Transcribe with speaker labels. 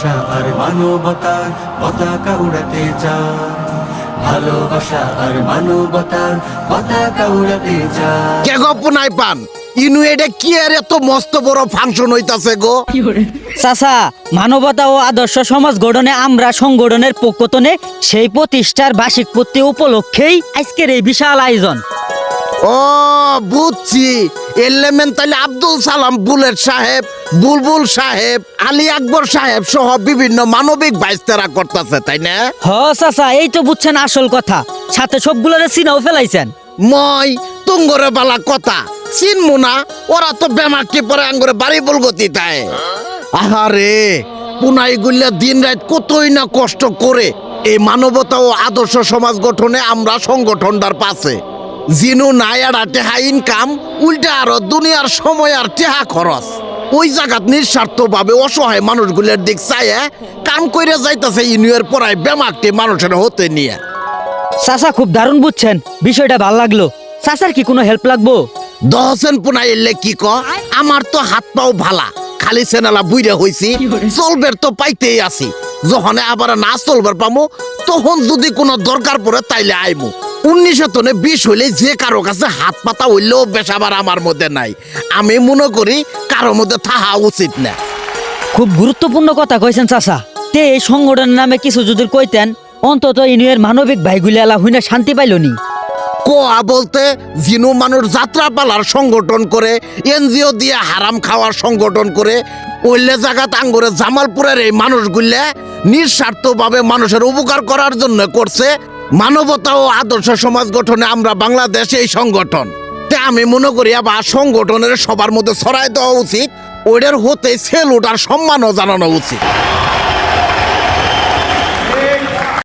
Speaker 1: ভালোবাসা আর মানবতার পতাকা উড়াতে চায় ভালোবাসা আর মানবতার পতাকা উড়াতে চায়
Speaker 2: কে গো পুনাই পান ইনু এটা কি আর এত মস্ত বড় ফাংশন হইতাছে গো?
Speaker 3: চাচা মানবতা ও আদর্শ সমাজ গঠনে আমরা সংগঠনের পক্ষতনে সেই প্রতিষ্ঠার বার্ষিক পূর্তি উপলক্ষেই আজকের এই বিশাল আয়োজন।
Speaker 2: ও বুঝছি। এলেমেন তাহলে আব্দুল সালাম বুলেট সাহেব বুলবুল সাহেব আলী আকবর সাহেব সহ বিভিন্ন মানবিক বাইস্তারা করতেছে তাই না?
Speaker 3: হ চাচা এই তো বুঝছেন আসল কথা। সাথে সবগুলোরে চিনাও ফেলাইছেন।
Speaker 2: মই তুঙ্গরে বালা কথা। চিনমু না ওরা তো বেমাকি পরে আঙ্গুরে বাড়ি বলগতি তাই। আহারে পুনাই গুল্লা দিন রাত কতই না কষ্ট করে এই মানবতা ও আদর্শ সমাজ গঠনে আমরা সংগঠনটার পাশে। জিনু আর টেহা ইনকাম উল্টা আরও দুনিয়ার সময় আর টেহা খরচ। ওই জায়গাত নিঃস্বার্থভাবে অসহায় মানুষগুলোর দিক চায় কাম কইরা যাইতাছে ইনুয়ের পড়ায় বেমাকটি মানুষের হতে নিয়ে।
Speaker 3: চাচা খুব দারুণ বুঝছেন। বিষয়টা ভালো লাগল। চাচার কি কোনো হেল্প লাগবো?
Speaker 2: দহসেন পুনাই এলে কি ক? আমার তো হাত পাও ভালা। খালি সেনালা বুইরা হইছি। চলবের তো পাইতেই আছি। যখন আবার না চলবার পামু তখন যদি কোনো দরকার পড়ে তাইলে আইমু। উনিশশো তনে বিষ হইলে যে কারও কাছে হাত পাতা হইলেও বেসাবার আমার মধ্যে নাই। আমি মনে করি কারও মধ্যে থাহা উচিত না।
Speaker 3: খুব গুরুত্বপূর্ণ কথা কইছেন চাচা। তে এই সংগঠনের নামে কিছু যদি কইতেন অন্তত ইনুয়ের মানবিক ভাইগুলি এলা হইনা শান্তি পাইল নি
Speaker 2: কোয়া বলতে জিনু মানুষ যাত্রা পালার সংগঠন করে এনজিও দিয়ে হারাম খাওয়ার সংগঠন করে ওইলে জায়গাত আঙ্গুরে জামালপুরের এই মানুষগুলা নিঃস্বার্থভাবে মানুষের উপকার করার জন্য করছে মানবতা ও আদর্শ সমাজ গঠনে আমরা বাংলাদেশে এই সংগঠন। আমি মনে করি আবার সংগঠনের সবার মধ্যে ছড়াই দেওয়া উচিত ওইটার হতে সেলুট আর সম্মানও জানানো উচিত।